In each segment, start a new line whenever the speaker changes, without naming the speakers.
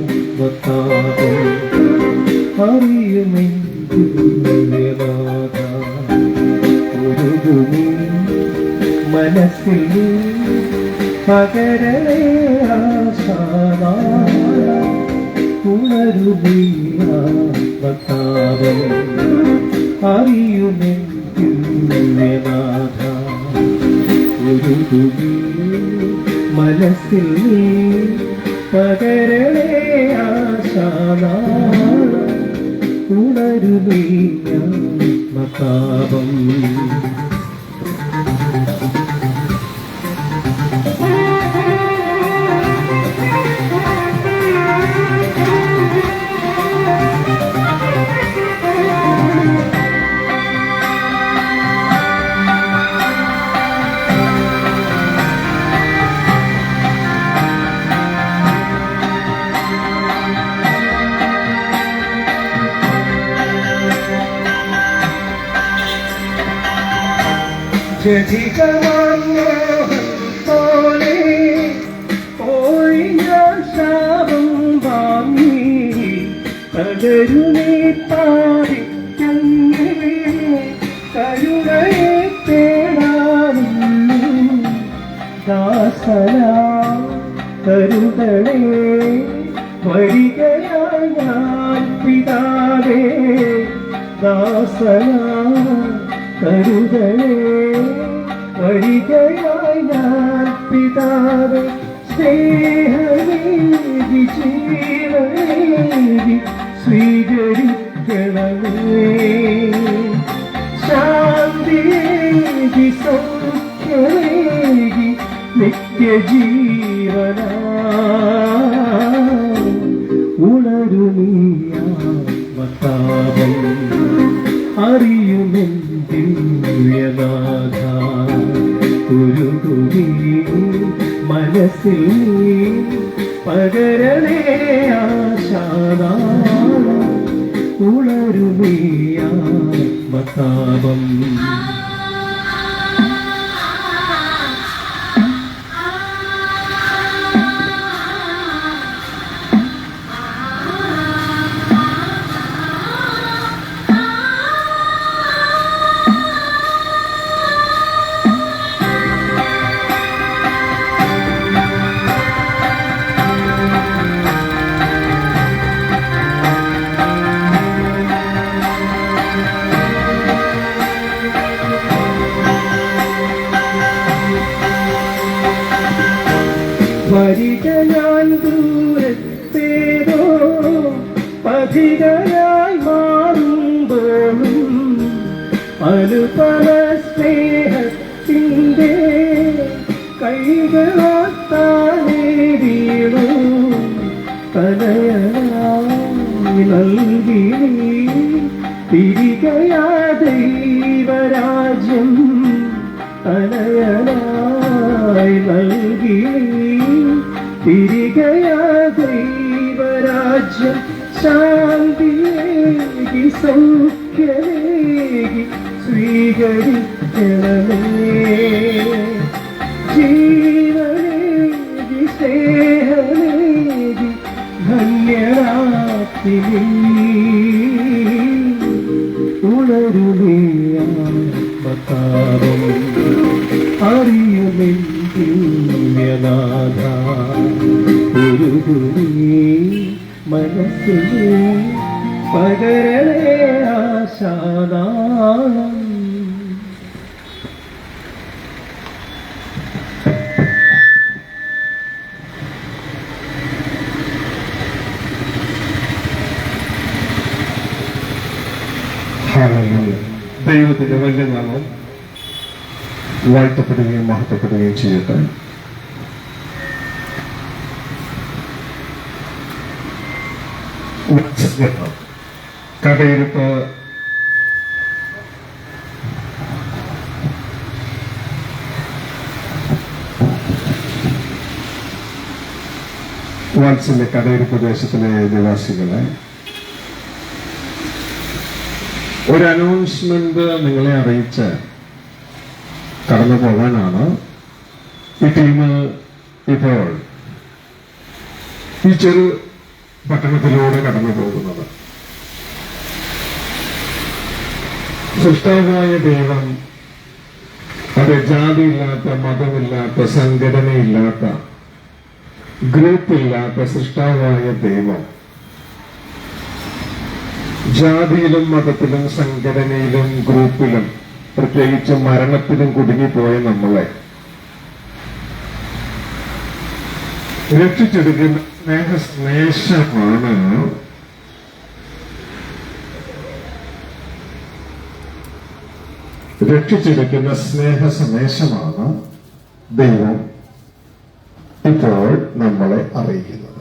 ഉണരുമില്ലാതാതെ അറിയുമെങ്കിലാത മനസ്സിൽ പകരണേ ഉണരുമില്ലാതാതെ അറിയുമെങ്കിലാത ഉരുകുമി മനസ്സിൽ നീ പകരണേ ആശാന ഉണരുമീയ പോലെ ഞാൻ ശാപം വാങ്ങി പകരുമേ പാടിക്കങ്ങേ കരുണയെ തേടാനും ദാസന കരുതണേ വരികയായി ഞാൻ പിതാവേ ദാസന കരുതണേ വരികയായി പിതാവേ സ്നേഹമേകി ജീവനേകി സ്വീകരിക്കണമേ. ശാന്തിയേകി സൗഖ്യമേകി നിത്യജീവന দাদা അറിയുമെന്തിന്യനാഥ ഉരുകുമീ മനസ്സിലെ പകരണേ ആശാദാനം
ഹാലലൂയ. ദൈവത്തിന്റെ വലിയ നാമം വാഴ്ത്തപ്പെടുകയും മഹത്വപ്പെടുകയും ചെയ്യട്ടെ സംഘടന കടയിൽ പ്രദേശത്തിലെ നിവാസികളെ ഒരു അനൗൺസ്മെന്റ് നിങ്ങളെ അറിയിച്ച് കടന്നു പോകാനാണ് ഈ ടീം ഇപ്പോൾ ഈ ചെറു പട്ടണത്തിലൂടെ കടന്നു പോകുന്നത്. സൃഷ്ടാവായ ദൈവം അത് ജാതിയില്ലാത്ത മതമില്ലാത്ത സംഘടനയില്ലാത്ത ഗ്രൂപ്പില്ലാത്ത സൃഷ്ടാവായ ദൈവം. ജാതിയിലും മതത്തിലും സംഘടനയിലും ഗ്രൂപ്പിലും പ്രത്യേകിച്ച് മരണത്തിലും കുടുങ്ങിപ്പോയ നമ്മളെ രക്ഷിച്ചെടുക്കുന്ന സ്നേഹ രക്ഷിച്ചെടുക്കുന്ന സ്നേഹ സന്ദേശമാണ് ദൈവം ഇപ്പോൾ നമ്മളെ അറിയിക്കുന്നത്.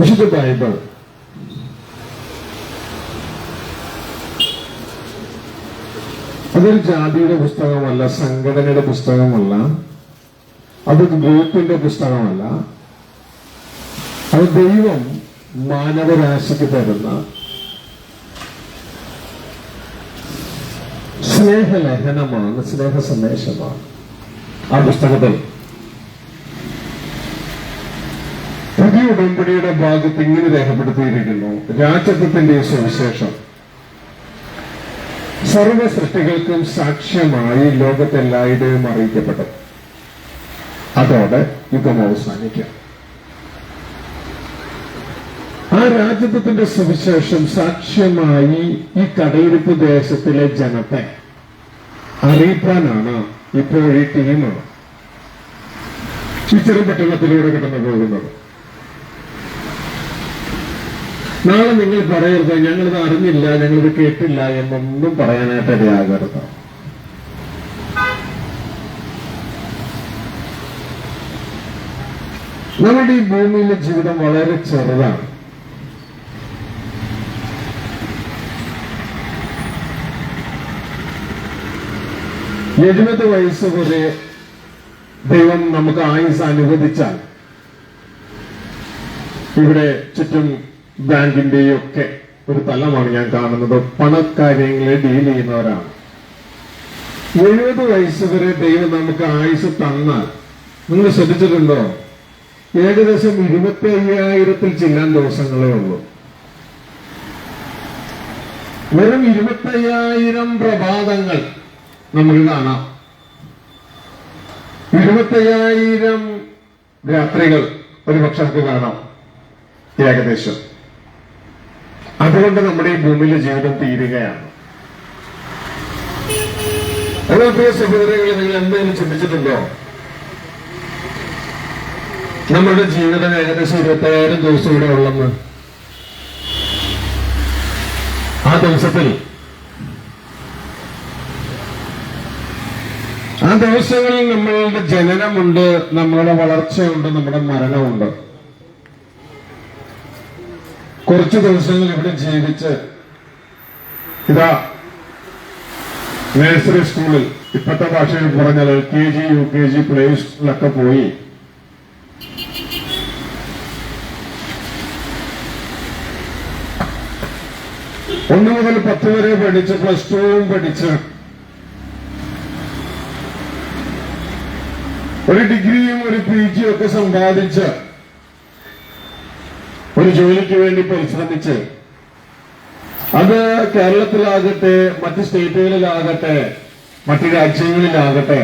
വിശുദ്ധ ബൈബിൾ അതൊരു ജാതിയുടെ പുസ്തകമല്ല സംഘടനയുടെ പുസ്തകമല്ല. അത് ഗ്രൂപ്പിന്റെ പുസ്തകമല്ല. അത് ദൈവം മാനവരാശിക്ക് തരുന്ന സ്നേഹലഹനമാണ് സ്നേഹ സന്ദേശമാണ് ആ പുസ്തകത്തിൽ. പുതിയ ഉടമ്പടിയുടെ ഭാഗത്ത് ഇങ്ങനെ രേഖപ്പെടുത്തിയിരിക്കുന്നു. രാജത്വത്തിന്റെ സുവിശേഷം. സർവ സൃഷ്ടികൾക്കും സാക്ഷ്യമായി ലോകത്തെല്ലായിടവും അറിയിക്കപ്പെട്ടു. അതോടെ യുഗം അവസാനിക്കാം. ആ രാജ്യത്വത്തിന്റെ സുവിശേഷം സാക്ഷ്യമായി ഈ കടയിരുപ്പ് ദേശത്തിലെ ജനത്തെ അറിയിക്കാനാണ് ഇപ്പോൾ ഈ ടീമാണ് ഈ കടന്നു പോകുന്നത് നാളെ നിങ്ങൾ പറയരുത്. ഞങ്ങളിത് അറിഞ്ഞില്ല ഞങ്ങളിത് കേട്ടില്ല എന്നൊന്നും പറയാനായിട്ട് ഇടയാകരുത്. നമ്മുടെ ഈ ഭൂമിയിലെ ജീവിതം വളരെ ചെറുതാണ്. എഴുപത് വയസ്സ് വരെ ദൈവം നമുക്ക് ആയുസ് അനുവദിച്ചാൽ ഇവിടെ ചുറ്റും ബാങ്കിന്റെയും ഒക്കെ ഒരു തലമാണ് ഞാൻ കാണുന്നത്. പണക്കാര്യങ്ങളെ ഡീൽ ചെയ്യുന്നവരാണ്. എഴുപത് വയസ്സ് വരെ ദൈവം നമുക്ക് ആയുസ് തന്നാൽ നിങ്ങൾ ശ്രദ്ധിച്ചിട്ടുണ്ടോ? ഏകദേശം ഇരുപത്തി അയ്യായിരത്തിൽ ചില്ലാൻ ദിവസങ്ങളേ ഉള്ളൂ. വെറും ഇരുപത്തി അയ്യായിരം പ്രഭാതങ്ങൾ നമുക്ക് കാണാം. ഇരുപത്തയ്യായിരം രാത്രികൾ ഒരു പക്ഷെ നമുക്ക് കാണാം. ഏകദേശം. അതുകൊണ്ട് നമ്മുടെ ഈ ഭൂമിയിലെ ജീവിതം തീരുകയാണ്. എന്നാൽ പ്രിയ സഹോദരങ്ങളെ നിങ്ങൾ എന്തെങ്കിലും ചിന്തിച്ചിട്ടുണ്ടോ? നമ്മളുടെ ജീവിതം ഏകദേശം ഇരുപത്തയ്യായിരം ദിവസം ഇവിടെ ഉള്ളെന്ന്. ആ ദിവസത്തിൽ ആ ദിവസങ്ങളിൽ നമ്മളുടെ ജനനമുണ്ട് നമ്മളുടെ വളർച്ചയുണ്ട് നമ്മുടെ മരണമുണ്ട് കുറച്ച് ദിവസങ്ങൾ ഇവിടെ ജീവിച്ച് ഇതാ നഴ്സറി സ്കൂളിൽ ഇപ്പോഴത്തെ ഭാഷയിൽ പറഞ്ഞാൽ L K G U K G play സ്കൂളിലൊക്കെ പോയി. ഒന്ന് മുതൽ പത്ത് വരെ പഠിച്ച് പ്ലസ് ടുവും പഠിച്ച്. ഒരു ഡിഗ്രിയും ഒരു പി ജിയും ഒക്കെ സമ്പാദിച്ച്. ഒരു ജോലിക്ക് വേണ്ടി പരിശ്രമിച്ച് അത് കേരളത്തിലാകട്ടെ മറ്റ് സ്റ്റേറ്റുകളിലാകട്ടെ മറ്റു രാജ്യങ്ങളിലാകട്ടെ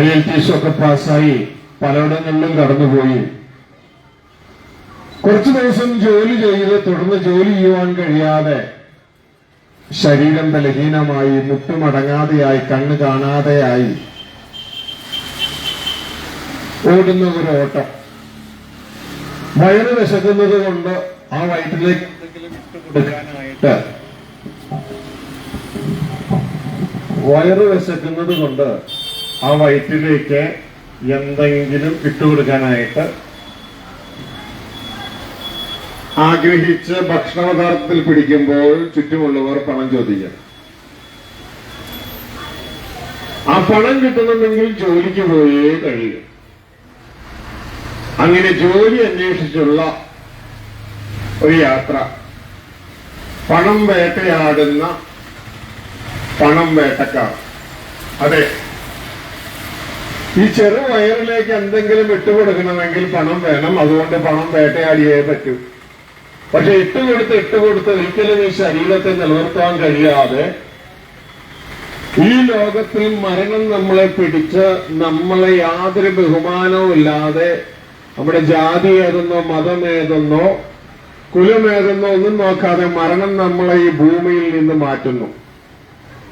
ഐ എൽ ടി എസ് ഒക്കെ പാസ്സായി പലയിടങ്ങളിലും കടന്നുപോയി. കുറച്ചു ദിവസം ജോലി ചെയ്ത് തുടർന്ന് ജോലി ചെയ്യുവാൻ കഴിയാതെ ശരീരം ബലഹീനമായി മുട്ടുമടങ്ങാതെയായി കണ്ണ് കാണാതെയായി ഓടുന്ന ഒരു ഓട്ടം. വയറ് വിശക്കുന്നത് കൊണ്ട് ആ വയറ്റിലേക്ക് കൊടുക്കാനായിട്ട് വയറ് വിശക്കുന്നത് കൊണ്ട് ആ വയറ്റിലേക്ക് എന്തെങ്കിലും ഇട്ടുകൊടുക്കാനായിട്ട് ആഗ്രഹിച്ച് ഭക്ഷണപദാർത്ഥത്തിൽ പിടിക്കുമ്പോൾ ചുറ്റുമുള്ളവർ പണം ചോദിക്കും. ആ പണം കിട്ടണമെങ്കിൽ ജോലിക്ക് പോയേ കഴിയും. അങ്ങനെ ജോലി അന്വേഷിച്ചുള്ള ഒരു യാത്ര. പണം വേട്ടയാടുന്ന പണം വേട്ടക്കാർ. അതെ. ഈ ചെറു വയറിലേക്ക് എന്തെങ്കിലും ഇട്ടുകൊടുക്കണമെങ്കിൽ പണം വേണം. അതുകൊണ്ട് പണം വേട്ടയാടിയേ പറ്റൂ. പക്ഷെ ഇട്ടുകൊടുത്ത് ഇട്ടുകൊടുത്ത് ഒരിക്കലും ഈ ശരീരത്തെ നിലനിർത്താൻ കഴിയാതെ ഈ ലോകത്തിൽ മരണം നമ്മളെ പിടിച്ച് നമ്മളെ യാതൊരു ബഹുമാനവും ഇല്ലാതെ നമ്മുടെ ജാതി ഏതെന്നോ മതം ഏതെന്നോ കുലമേതെന്നോ ഒന്നും നോക്കാതെ മരണം നമ്മളെ ഈ ഭൂമിയിൽ നിന്ന് മാറ്റുന്നു.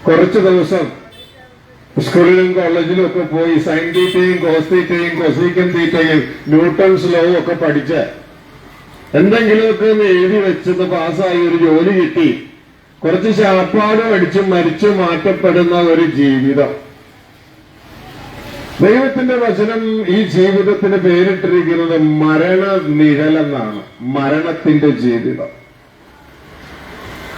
കുറച്ചു ദിവസം സ്കൂളിലും കോളേജിലും ഒക്കെ പോയി സൈൻ തീറ്റയും കോസ് തീറ്റയും കൊസീക്കൻ തീറ്റയും ന്യൂട്ടൺസ് ലോവും ഒക്കെ പഠിച്ച് എന്തെങ്കിലുമൊക്കെ ഒന്ന് എഴുതി വെച്ചത് പാസ്സായി ഒരു ജോലി കിട്ടി. കുറച്ച് ശാപ്പാടും അടിച്ച് മരിച്ചു മാറ്റപ്പെടുന്ന ഒരു ജീവിതം. ദൈവത്തിന്റെ വചനം ഈ ജീവിതത്തിന് പേരിട്ടിരിക്കുന്നത് മരണ നിഴലെന്നാണ് മരണത്തിന്റെ ജീവിതം.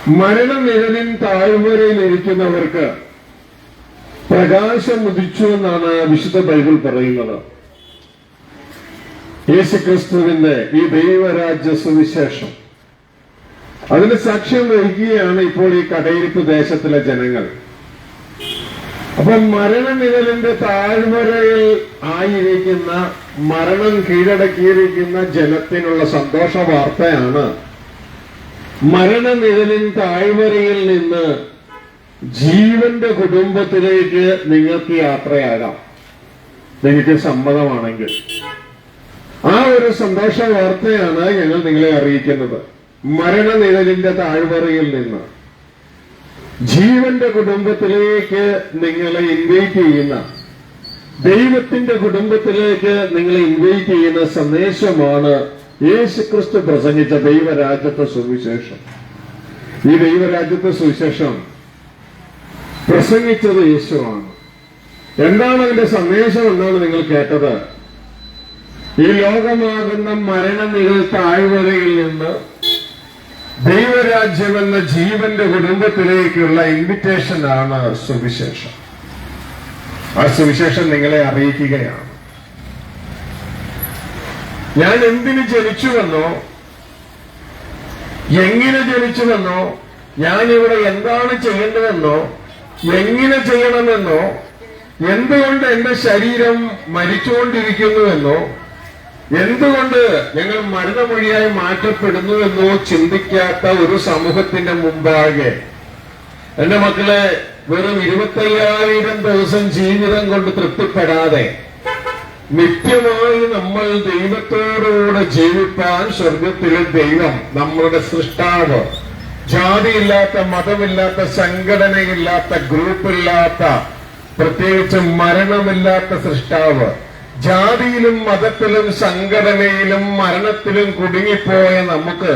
മരണ നിഴലിൻ താഴ്വരയിൽ ഇരിക്കുന്നവർക്ക് പ്രകാശം ഉദിച്ചു എന്നാണ് വിശുദ്ധ ബൈബിൾ പറയുന്നത്. യേശുക്രിസ്തുവിന്റെ ഈ ദൈവരാജ്യ സുവിശേഷം. അതിന് സാക്ഷ്യം വഹിക്കുകയാണ് ഇപ്പോൾ ഈ കടയിരിപ്പ് ദേശത്തിലെ ജനങ്ങൾ. അപ്പൊ മരണനിഴലിന്റെ താഴ്വരയിൽ ആയിരിക്കുന്ന മരണം കീഴടക്കിയിരിക്കുന്ന ജനത്തിനുള്ള സന്തോഷ വാർത്തയാണ്. മരണനിഴലിൻ താഴ്വരയിൽ നിന്ന് ജീവന്റെ കുടുംബത്തിലേക്ക് നിങ്ങൾക്ക് യാത്രയാകാം. നിങ്ങൾക്ക് സമ്മതമാണെങ്കിൽ. ആ ഒരു സന്തോഷ വാർത്തയാണ് ഞങ്ങൾ നിങ്ങളെ അറിയിക്കുന്നത്. മരണനിഴലിന്റെ താഴ്വരയിൽ നിന്ന്. ജീവന്റെ കുടുംബത്തിലേക്ക് നിങ്ങളെ ഇൻവൈറ്റ് ചെയ്യുന്ന ദൈവത്തിന്റെ കുടുംബത്തിലേക്ക് നിങ്ങളെ ഇൻവൈറ്റ് ചെയ്യുന്ന സന്ദേശമാണ് യേശുക്രിസ്തു പ്രസംഗിച്ച ദൈവരാജ്യത്തെ സുവിശേഷം. ഈ ദൈവരാജ്യത്തെ സുവിശേഷം പ്രസംഗിച്ചത് യേശുവാണ്. എന്താണ് അതിന്റെ സന്ദേശം എന്നാണ് നിങ്ങൾ കേട്ടത്? ഈ ലോകമാകുന്ന മരണനികൾ താഴ്വരയിൽ നിന്ന് ദൈവരാജ്യം എന്ന ജീവന്റെ കുടുംബത്തിലേക്കുള്ള ഇൻവിറ്റേഷൻ ആണ് സുവിശേഷം. ആ സുവിശേഷം നിങ്ങളെ അറിയിക്കുകയാണ്. ഞാൻ എന്തിന് ജനിച്ചുവെന്നോ എങ്ങനെ ജനിച്ചുവെന്നോ ഇവിടെ എന്താണ് ചെയ്യേണ്ടതെന്നോ എങ്ങനെ ചെയ്യണമെന്നോ എന്തുകൊണ്ട് എന്റെ ശരീരം മരിച്ചുകൊണ്ടിരിക്കുന്നുവെന്നോ എന്തുകൊണ്ട് ഞങ്ങൾ മരണമൊഴിയായി മാറ്റപ്പെടുന്നുവെന്നോ ചിന്തിക്കാത്ത ഒരു സമൂഹത്തിന്റെ മുമ്പാകെ? എന്റെ മക്കളെ വെറും ഇരുപത്തയ്യായിരം ദിവസം ജീവിതം കൊണ്ട് തൃപ്തിപ്പെടാതെ നിത്യമായി നമ്മൾ ദൈവത്തോടുകൂടെ ജീവിപ്പാൻ സ്വർഗത്തിലെ ദൈവം നമ്മളുടെ സൃഷ്ടാവ്. ജാതിയില്ലാത്ത മതമില്ലാത്ത സംഘടനയില്ലാത്ത ഗ്രൂപ്പില്ലാത്ത പ്രത്യേകിച്ച് മരണമില്ലാത്ത സൃഷ്ടാവ്. ജാതിയിലും മതത്തിലും സംഘടനയിലും മരണത്തിലും കുടുങ്ങിപ്പോയ നമുക്ക്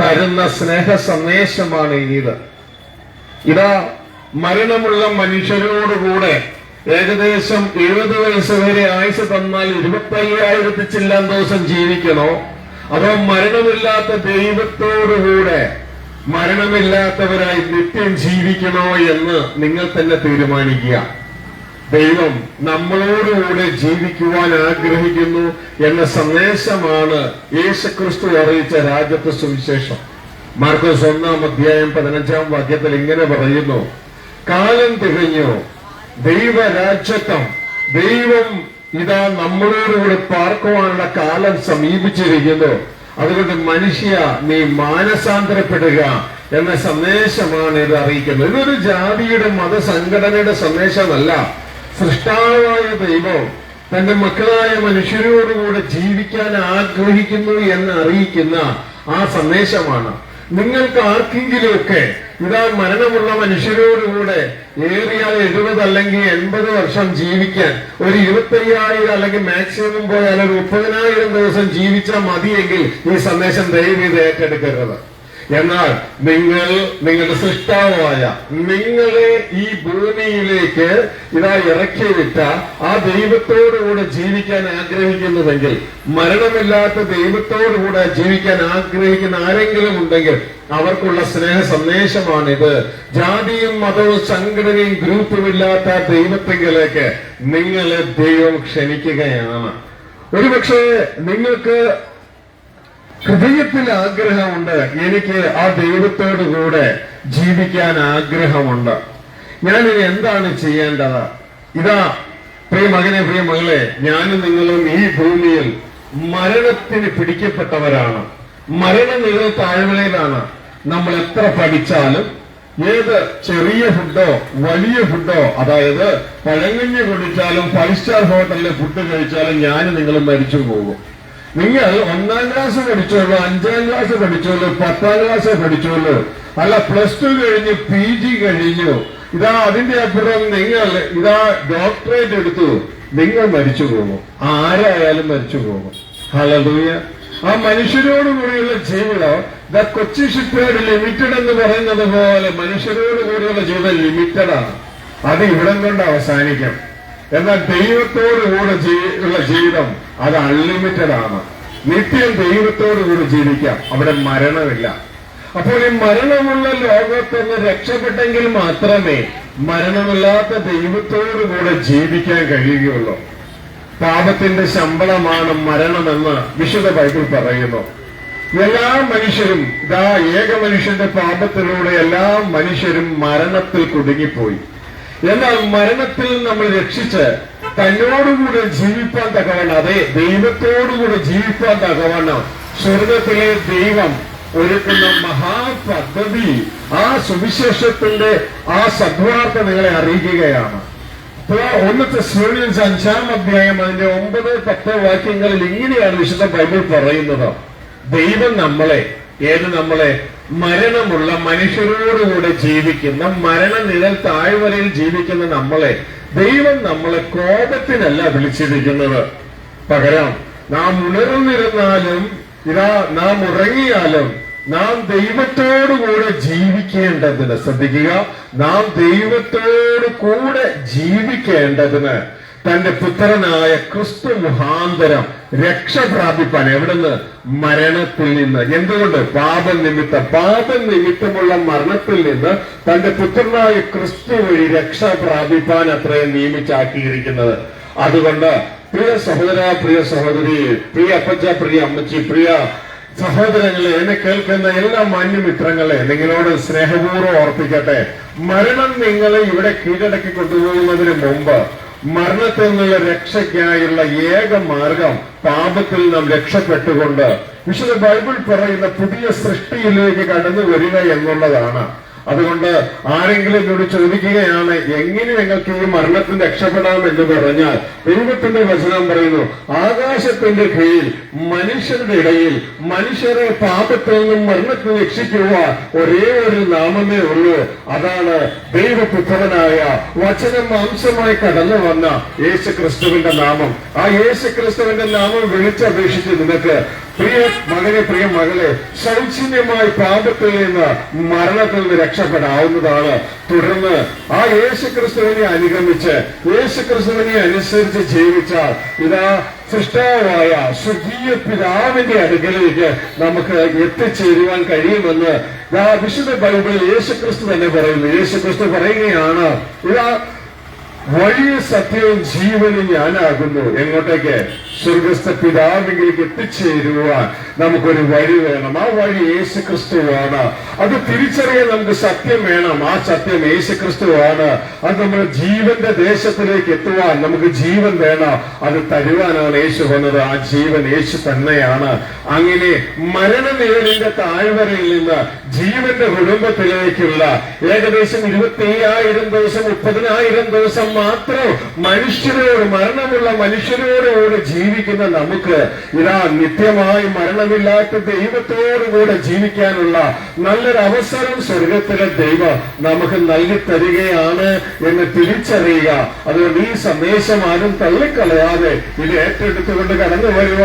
തരുന്ന സ്നേഹ സന്ദേശമാണ് ഇത് ഇതാ മരണമുള്ള മനുഷ്യരോടുകൂടെ ഏകദേശം എഴുപത് വയസ്സ് വരെ ആയുസ് തന്നാൽ ഇരുപത്തി അയ്യായിരത്തി ചില്ലാൻ ദിവസം ജീവിക്കണോ? അതോ മരണമില്ലാത്ത ദൈവത്തോടുകൂടെ മരണമില്ലാത്തവരായി നിത്യം ജീവിക്കണോ എന്ന് നിങ്ങൾ തന്നെ തീരുമാനിക്കുക. ദൈവം നമ്മളോടുകൂടെ ജീവിക്കുവാൻ ആഗ്രഹിക്കുന്നു എന്ന സന്ദേശമാണ് യേശുക്രിസ്തു അറിയിച്ച രാജ്യത്തെ സുവിശേഷം. മാർക്കോസ് ഒന്നാം അധ്യായം പതിനഞ്ചാം വാക്യത്തിൽ ഇങ്ങനെ പറയുന്നു കാലം തികഞ്ഞു ദൈവരാജ്യത്വം ദൈവം ഇതാ നമ്മളോടുകൂടെ പാർക്കുവാനുള്ള കാലം സമീപിച്ചിരിക്കുന്നു. അതുകൊണ്ട് മനുഷ്യ നീ മാനസാന്തരപ്പെടുക എന്ന സന്ദേശമാണ് ഇത് അറിയിക്കുന്നത്. ഇതൊരു ജാതിയുടെ മതസംഘടനയുടെ സന്ദേശമല്ല. സൃഷ്ടാവായ ദൈവം തന്റെ മക്കളായ മനുഷ്യരോടുകൂടെ ജീവിക്കാൻ ആഗ്രഹിക്കുന്നു എന്ന് അറിയിക്കുന്ന ആ സന്ദേശമാണ്. നിങ്ങൾക്ക് ആർക്കെങ്കിലുമൊക്കെ ഇതാ മരണമുള്ള മനുഷ്യരോടുകൂടെ ഏറിയാൽ എഴുപത് അല്ലെങ്കിൽ എൺപത് വർഷം ജീവിക്കാൻ ഒരു ഇരുപത്തയ്യായിരം അല്ലെങ്കിൽ മാക്സിമം പോയാൽ ഒരു മുപ്പതിനായിരം ദിവസം ജീവിച്ചാൽ മതിയെങ്കിൽ ഈ സന്ദേശം ദയവ് ഇത് ഏറ്റെടുക്കരുത്. എന്നാൽ നിങ്ങൾ നിങ്ങളുടെ സൃഷ്ടാവായ നിങ്ങളെ ഈ ഭൂമിയിലേക്ക് ഇതാ ഇറക്കി വിട്ട ആ ദൈവത്തോടുകൂടെ ജീവിക്കാൻ ആഗ്രഹിക്കുന്നുവെങ്കിൽ മരണമില്ലാത്ത ദൈവത്തോടുകൂടെ ജീവിക്കാൻ ആഗ്രഹിക്കുന്ന ആരെങ്കിലും ഉണ്ടെങ്കിൽ അവർക്കുള്ള സ്നേഹ സന്ദേശമാണിത് ജാതിയും മതവും സംഘടനയും ഗ്രൂപ്പും ഇല്ലാത്ത ദൈവത്തെങ്കിലേക്ക് നിങ്ങളെ ദൈവം ക്ഷണിക്കുകയാണ്. ഒരുപക്ഷെ നിങ്ങൾക്ക് ഹൃദയത്തിൽ ആഗ്രഹമുണ്ട് എനിക്ക് ആ ദൈവത്തോടു കൂടെ ജീവിക്കാൻ ആഗ്രഹമുണ്ട്. ഞാനിനി എന്താണ് ചെയ്യേണ്ടത്? ഇതാ പ്രിയ മകനെ പ്രിയ മകളെ ഞാനും നിങ്ങളും ഈ ഭൂമിയിൽ മരണത്തിന് പിടിക്കപ്പെട്ടവരാണ്. മരണം നിങ്ങൾ താഴ്വരയിലാണ്. നമ്മൾ എത്ര പഠിച്ചാലും ഏത് ചെറിയ ഫുഡോ വലിയ ഫുഡോ അതായത് പഴങ്ങഞ്ഞ് കുടിച്ചാലും ഫൈവ് സ്റ്റാർ ഹോട്ടലിലെ ഫുഡ് കഴിച്ചാലും ഞാനും നിങ്ങളും മരിച്ചു പോകും നിങ്ങൾ ഒന്നാം ക്ലാസ് പഠിച്ചോളൂ അഞ്ചാം ക്ലാസ് പഠിച്ചോളൂ പത്താം ക്ലാസ് പഠിച്ചോളൂ. അല്ല പ്ലസ് ടു കഴിഞ്ഞു പി ജി കഴിഞ്ഞു. ഇതാ അതിന്റെ അപ്പുറം നിങ്ങൾ ഇതാ ഡോക്ടറേറ്റ് എടുത്തു. നിങ്ങൾ മരിച്ചു പോകും. ആരായാലും മരിച്ചു പോകും. ഹലലൂയ ആ മനുഷ്യരോട് കൂടിയുള്ള ജീവിതം ദ കൊച്ചി ഷിപ്പ്യാർഡ് ലിമിറ്റഡ് എന്ന് പറയുന്നത് പോലെ മനുഷ്യരോട് കൂടിയുള്ള ജീവിതം ലിമിറ്റഡാണ് അത് ഇവിടം കൊണ്ട് അവസാനിക്കും. എന്നാൽ ദൈവത്തോടുകൂടെ ഉള്ള ജീവിതം അത് അൺലിമിറ്റഡ് ആണ്. നിത്യം ദൈവത്തോട് കൂടി ജീവിക്കാം. അവിടെ മരണമില്ല. അപ്പോൾ ഈ മരണമുള്ള ലോകത്തൊന്ന് രക്ഷപ്പെട്ടെങ്കിൽ മാത്രമേ മരണമില്ലാത്ത ദൈവത്തോടു കൂടെ ജീവിക്കാൻ കഴിയുകയുള്ളൂ. പാപത്തിന്റെ ശമ്പളമാണ് മരണമെന്ന് വിശുദ്ധ ബൈബിൾ പറയുന്നു. എല്ലാ മനുഷ്യരും ഇതാ ഏക മനുഷ്യന്റെ പാപത്തിലൂടെ എല്ലാ മനുഷ്യരും മരണത്തിൽ കുടുങ്ങിപ്പോയി. എന്നാൽ മരണത്തിൽ നമ്മൾ രക്ഷിച്ച് തന്നോടുകൂടെ ജീവിപ്പാൻ തകവണ്ണം അതെ ദൈവത്തോടുകൂടെ ജീവിപ്പാൻ തകവണ്ണം സ്വർഗത്തിലെ ദൈവം ഒരുക്കുന്ന മഹാപദ്ധതി ആ സുവിശേഷത്തിന്റെ ആ സദ്വാർത്ത നിങ്ങളെ അറിയിക്കുകയാണ്. ഇപ്പോ ഒന്നത്തെ സ്യൂണിയൻസ് അഞ്ചാം അധ്യായം അതിന്റെ ഒമ്പത് പത്ത് വാക്യങ്ങളിൽ ഇങ്ങനെയാണ് വിശുദ്ധ ബൈബിൾ പറയുന്നത്. ദൈവം നമ്മളെ ഏത് നമ്മളെ? മരണമുള്ള മനുഷ്യരോടുകൂടെ ജീവിക്കുന്ന മരണനിഴൽ താഴ്വരയിൽ ജീവിക്കുന്ന നമ്മളെ. ദൈവം നമ്മളെ കോപത്തിനല്ല വിളിച്ചിരിക്കുന്നത്. പകരം നാം ഉണർന്നിരുന്നാലും ഇതാ നാം ഉറങ്ങിയാലും നാം ദൈവത്തോടുകൂടെ ജീവിക്കേണ്ടതിന് ശ്രദ്ധിക്കുക. നാം ദൈവത്തോടു കൂടെ ജീവിക്കേണ്ടതിന് തന്റെ പുത്രനായ ക്രിസ്തു മുഖാന്തരം രക്ഷ പ്രാപിപ്പാൻ എവിടുന്ന്? മരണത്തിൽ നിന്ന്. എന്തുകൊണ്ട്? പാപം നിമിത്തം. പാപം നിമിത്തമുള്ള മരണത്തിൽ നിന്ന് തന്റെ പുത്രനായ ക്രിസ്തു വഴി രക്ഷ പ്രാപിപ്പാൻ അത്രയും നിയമിച്ചാക്കിയിരിക്കുന്നത്. അതുകൊണ്ട് പ്രിയ സഹോദര പ്രിയ സഹോദരി പ്രിയ അപ്പച്ച പ്രിയ അമ്മച്ചി പ്രിയ സഹോദരങ്ങളെ എന്നെ കേൾക്കുന്ന എല്ലാ മാന്യമിത്രങ്ങളെ നിങ്ങളോട് സ്നേഹപൂർവം ഓർപ്പിക്കട്ടെ. മരണം നിങ്ങളെ ഇവിടെ കീഴടക്കി കൊണ്ടുപോകുന്നതിന് മുമ്പ് മരണത്തിൽ നിന്നുള്ള രക്ഷയ്ക്കായുള്ള ഏക മാർഗം പാപത്തിൽ നാം രക്ഷപ്പെട്ടുകൊണ്ട്. വിശുദ്ധ ബൈബിൾ പറയുന്ന പുതിയ സൃഷ്ടിയിലേക്ക് കടന്നു വരിക എന്നുള്ളതാണ്. അതുകൊണ്ട് ആരെങ്കിലും എന്നോട് ചോദിക്കുകയാണ് എങ്ങനെ നിങ്ങൾക്ക് ഈ മരണത്തിൽ രക്ഷപ്പെടാം? എന്ന് പറഞ്ഞാൽ ദൈവത്തിന്റെ വചനം പറയുന്നു ആകാശത്തിന്റെ കീഴിൽ മനുഷ്യരുടെ ഇടയിൽ മനുഷ്യരെ പാപത്തിൽ നിന്നും മരണത്തിൽ രക്ഷിക്കുക ഒരേ ഒരു നാമമേ ഉള്ളൂ. അതാണ് ദൈവപുത്രനായ വചനം മാംസമായി കടന്നു വന്ന യേശു ക്രിസ്തുവിന്റെ നാമം. ആ യേശു ക്രിസ്തുവിന്റെ നാമം വിളിച്ചപേക്ഷിച്ച് നിനക്ക് പ്രിയ മകനെ പ്രിയ മകളെ സൗജന്യമായി പാപത്തിൽ നിന്ന് മരണത്തിൽ നിന്ന് രക്ഷപ്പെടാവുന്നതാണ്. തുടർന്ന് ആ യേശു ക്രിസ്തുവിനെ അനുഗമിച്ച് യേശു ക്രിസ്തുവിനെ അനുസരിച്ച് ജീവിച്ചാൽ ഇതാ സൃഷ്ടാവായ സ്വർഗീയ പിതാവിന്റെ അടുക്കലേക്ക് നമുക്ക് എത്തിച്ചേരുവാൻ കഴിയുമെന്ന് ആ വിശുദ്ധ ബൈബിളിൽ യേശു ക്രിസ്തു തന്നെ പറയുന്നു. യേശുക്രിസ്തു പറയുകയാണ് ഇതാ വഴി സത്യവും ജീവനും ഞാനാകുന്നു. എങ്ങോട്ടേക്ക്? സ്വർഗസ്ഥ പിതാവിലേക്ക് എത്തിച്ചേരുവാൻ നമുക്കൊരു വഴി വേണം. ആ വഴി യേശു ക്രിസ്തുവാണ് അത് തിരിച്ചറിയാൻ നമുക്ക് സത്യം വേണം. ആ സത്യം യേശു ക്രിസ്തുവാണ് അത് നമ്മുടെ ജീവന്റെ ദേശത്തിലേക്ക് എത്തുവാൻ നമുക്ക് ജീവൻ വേണം. അത് തരുവാനാണ് യേശു വന്നത്. ആ ജീവൻ യേശു തന്നെയാണ്. അങ്ങനെ മരണനിഴലിന്റെ താഴ്വരയിൽ നിന്ന് ജീവന്റെ കുടുംബത്തിലേക്കുള്ള ഏകദേശം ഇരുപത്തി അയ്യായിരം ദിവസം മുപ്പതിനായിരം ദിവസം മാത്രം മനുഷ്യരോട് മരണമുള്ള മനുഷ്യരോടുകൂടി ജീവി ജീവിക്കുന്ന നമുക്ക് ഇതാ നിത്യമായി മരണമില്ലാത്ത ദൈവത്തോടുകൂടെ ജീവിക്കാനുള്ള നല്ലൊരു അവസരം സ്വർഗത്തിലെ ദൈവം നമുക്ക് നൽകി തരികയാണ് എന്ന് തിരിച്ചറിയുക. അതുകൊണ്ട് ഈ സന്ദേശം ആരും തള്ളിക്കളയാതെ ഇത് ഏറ്റെടുത്തുകൊണ്ട് കടന്നു വരിക.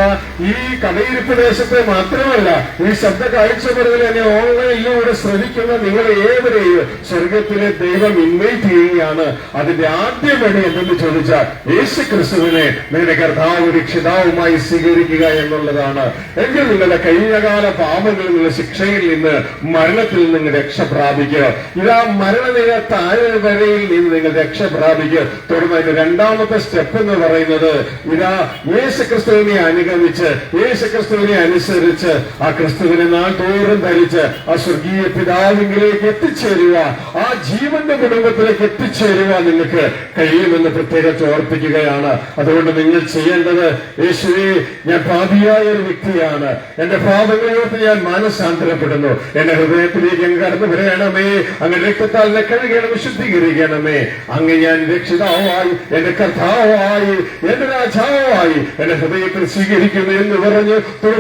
ഈ കടയിരിപ്പ് ദേശത്തെ മാത്രമല്ല ഈ ശബ്ദ കാഴ്ചപ്പെടുതൽ എന്നെ ഓൺലൈനിലൂടെ ശ്രമിക്കുന്ന നിങ്ങൾ ഏവരെയും സ്വർഗത്തിലെ ദൈവം ഇൻവൈറ്റ് ചെയ്യുകയാണ്. അതിന്റെ ആദ്യം പടി എന്തെന്ന് ചോദിച്ചാൽ യേശു ക്രിസ്തുവിനെ നിങ്ങളുടെ കർത്താവ് രക്ഷിതാവുമായി സ്വീകരിക്കുക എന്നുള്ളതാണ്. എങ്കിൽ നിങ്ങളുടെ കഴിഞ്ഞകാല പാപങ്ങളിൽ നിന്ന് ശിക്ഷയിൽ നിന്ന് മരണത്തിൽ നിന്ന് രക്ഷ പ്രാപിക്കുക. ഇതാ മരണനില താഴ്വരയിൽ നിന്ന് നിങ്ങൾ രക്ഷ പ്രാപിക്കുക. തുടർന്ന് അതിന്റെ രണ്ടാമത്തെ സ്റ്റെപ്പ് എന്ന് പറയുന്നത് ഇതാ യേശു ക്രിസ്തുവിനെ അനുഗമിച്ച് യേശു ക്രിസ്തുവിനെ അനുസരിച്ച് ആ ക്രിസ്തുവിനെ നാൾതോറും ധരിച്ച് ആ സ്വർഗീയ പിതാവിംഗിലേക്ക് എത്തിച്ചേരുക ആ ജീവന്റെ കുടുംബത്തിലേക്ക് എത്തിച്ചേരുക നിങ്ങൾക്ക് കഴിയുമെന്ന് പ്രത്യേകിച്ച് ഓർപ്പിക്കുകയാണ്. അതുകൊണ്ട് നിങ്ങൾ ചെയ്യേണ്ടത് യേശുവെ ഞാൻ പാപിയായ ഒരു വ്യക്തിയാണ്. എന്റെ പാപങ്ങളിലോട്ട് ഞാൻ മാനസാന്തരപ്പെടുന്നു. എന്റെ ഹൃദയത്തിലേക്ക് അങ്ങ് കടന്നു വരയണമേ അങ്ങ് രക്തത്താൽ എന്നെ കഴുകണം വിശുദ്ധീകരിക്കണമേ. അങ്ങ് ഞാൻ രക്ഷിതാവായി എന്റെ കർത്താവായി എന്റെ രാജാവായി എന്റെ ഹൃദയത്തിൽ സ്വീകരിക്കുന്നു എന്ന് പറഞ്ഞ്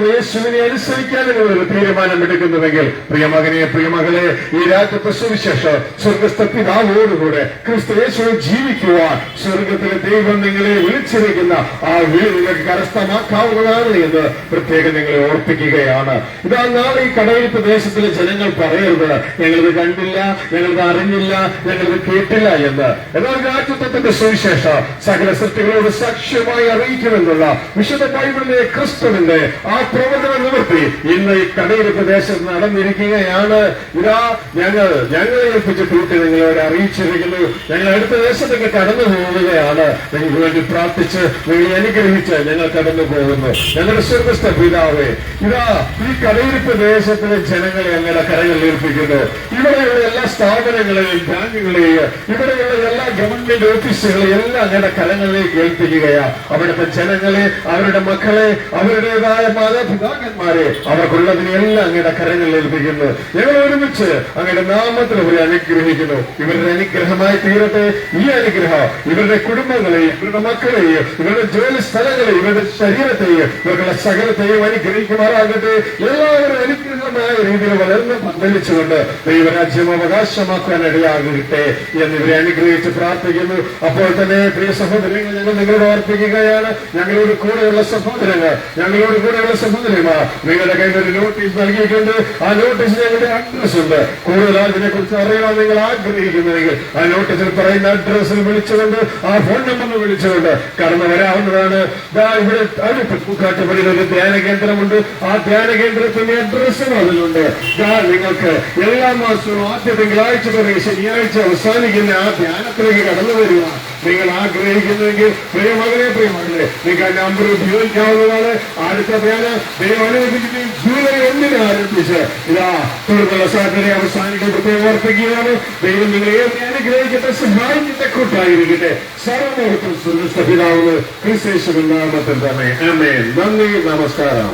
യേശുവിനെ അനുസരിക്കാൻ ഒരു തീരുമാനം എടുക്കുന്നുവെങ്കിൽ പ്രിയമകനെ പ്രിയമകളെ ഈ രാജ്യത്തെ സുവിശേഷം സ്വർഗസ്ഥ പിതാവോടുകൂടെ ക്രിസ്തു യേശുവിൽ ജീവിക്കുവാൻ സ്വർഗത്തിലെ ദൈവം നിങ്ങളെ വിളിച്ചിരിക്കുന്ന ആ വിളി നിങ്ങൾക്ക് കരസ്ഥമാക്കാവുന്നതാണ് എന്ന് പ്രത്യേകം നിങ്ങളെ ഓർപ്പിക്കുകയാണ്. ഇതാ നാളെ ഈ കടയിൽ പ്രദേശത്തിലെ ജനങ്ങൾ പറയരുത്. ഞങ്ങളിത് കണ്ടില്ല ഞങ്ങളിത് അറിഞ്ഞില്ല ഞങ്ങളിത് കേട്ടില്ല എന്ന്. എന്നാൽ രാജ്യത്വത്തിന്റെ സുവിശേഷം സകല സൃഷ്ടികളോട് സാക്ഷ്യമായി അറിയിക്കുമെന്നുള്ള വിശുദ്ധ ബൈബിളിലെ ക്രിസ്തുവിന്റെ ആ പ്രവചന നിവൃത്തി ഇന്ന് ഈ കടയിൽ പ്രദേശത്ത് നടന്നിരിക്കുകയാണ്. ഇതാ ഞങ്ങൾ ഞങ്ങളെ ഏൽപ്പിച്ച കൂട്ടി നിങ്ങളോട് അറിയിച്ചിരിക്കുന്നു. ഞങ്ങൾ അടുത്ത ദേശത്തേക്ക് കടന്നു പോവുകയാണ് നിങ്ങൾക്ക് വേണ്ടി പ്രാർത്ഥിച്ച് നിങ്ങൾ അനുഗ്രഹിച്ച് ഞങ്ങൾ കടന്നു പോകുന്നു. ഞങ്ങളുടെ സ്വർഗസ്ഥ പിതാവേ ഇതാ ഈ കടയിരുപ്പ് ദേശത്തിലെ ജനങ്ങളെ ഞങ്ങളുടെ കരകളിൽ ഏൽപ്പിക്കുന്നു. ഇവിടെയുള്ള എല്ലാ സ്ഥാപനങ്ങളെയും ബാങ്കുകളെയും ഇവിടെയുള്ള എല്ലാ ഗവൺമെന്റ് ഓഫീസുകളെയും എല്ലാം ഞങ്ങളുടെ കരങ്ങളിലേക്ക് ഏൽപ്പിക്കുകയാ. അവിടുത്തെ ജനങ്ങളെ അവരുടെ മക്കളെ അവരുടേതായ മാതാപിതാക്കന്മാരെ അവർക്കുള്ളതിനെല്ലാം അങ്ങയുടെ കരങ്ങളിൽ ഏൽപ്പിക്കുന്നു. ഞങ്ങൾ ഒരുമിച്ച് അങ്ങയുടെ നാമത്തിൽ അവരെ അനുഗ്രഹിക്കുന്നു. ഇവരുടെ അനുഗ്രഹമായി തീരട്ടെ. ഈ അനുഗ്രഹം ഇവരുടെ കുടുംബങ്ങളെയും ഇവരുടെ മക്കളെയും ഇവരുടെ ജോലി സ്ഥലങ്ങളെയും ഇവരുടെ ശരീരത്തെയും ഇവരുടെ സകലത്തെയും അനുഗ്രഹിക്കുമാറാകട്ടെ. എല്ലാവരും അനുഗ്രഹമായ രീതിയിൽ വളർന്ന് പന്തലിച്ചുകൊണ്ട് ദൈവരാജ്യം അവകാശമാക്കാൻ ഇടയാകട്ടെ എന്നിവരെ അനുഗ്രഹിച്ച് പ്രാർത്ഥിക്കുന്നു. അപ്പോൾ തന്നെ പ്രിയ സഹോദരങ്ങൾ ഞങ്ങൾ നിങ്ങളോട് ഓർപ്പിക്കുകയാണ്. ഞങ്ങളോട് കൂടെയുള്ള സഹോദരങ്ങൾ ഞങ്ങളോട് കൂടെയുള്ള സഹോദരിമാർ നിങ്ങളുടെ കയ്യിൽ ഒരു നോട്ടീസ് നൽകിയിട്ടുണ്ട്. ആ നോട്ടീസ് ഞങ്ങളുടെ അഡ്രസ് ഉണ്ട്. കൂടുതൽ അതിനെ കുറിച്ച് അറിയാൻ നിങ്ങൾ ആഗ്രഹിക്കുന്നുവെങ്കിൽ ആ നോട്ടീസിൽ പറയുന്ന അഡ്രസ്സിൽ വിളിച്ചുകൊണ്ട് ആ ഫോൺ നമ്പറിൽ വിളിച്ചുകൊണ്ട് കടന്നു വരാവുന്നതാണ്. ഇവിടെ അടുത്ത് പൂക്കാട്ടുപടിയിൽ ഒരു ധ്യാന കേന്ദ്രമുണ്ട് ആ ധ്യാന കേന്ദ്രത്തിന്റെ അഡ്രസ്സും ഞാൻ നിങ്ങൾക്ക് എല്ലാ മാസവും ആദ്യ തിങ്കളാഴ്ച വരെ ശനിയാഴ്ച അവസാനിക്കുന്ന ആ ധ്യാനത്തിലേക്ക് കടന്നു വരിക. നിങ്ങൾ ആഗ്രഹിക്കുന്നുവെങ്കിൽ പ്രിയമകനെ പ്രിയമകളെ നിങ്ങൾക്ക് ആ നമ്പർ ഉപയോഗിക്കാവുന്നതാണ്. അടുത്ത ധ്യാനം ദൈവം അനുവദിക്കുകയും ജൂലൈ ഒന്നിന് ആരംഭിച്ച്. ഇതാ തുടർന്നുള്ള സാധനം അവസാനിക്കുന്ന പ്രത്യേകം ഓർപ്പിക്കുകയാണ്. ദൈവം നിങ്ങളെ അനുഗ്രഹിക്കട്ടെ സഹായിക്കട്ടെ കൂട്ടായിരിക്കട്ടെ. സർവോഹത്തും സുരക്ഷിതാവുന്നത് ക്രിസ്തേശ്വരൻ നാമത്തിൽ തന്നെ. നന്ദി നമസ്കാരം.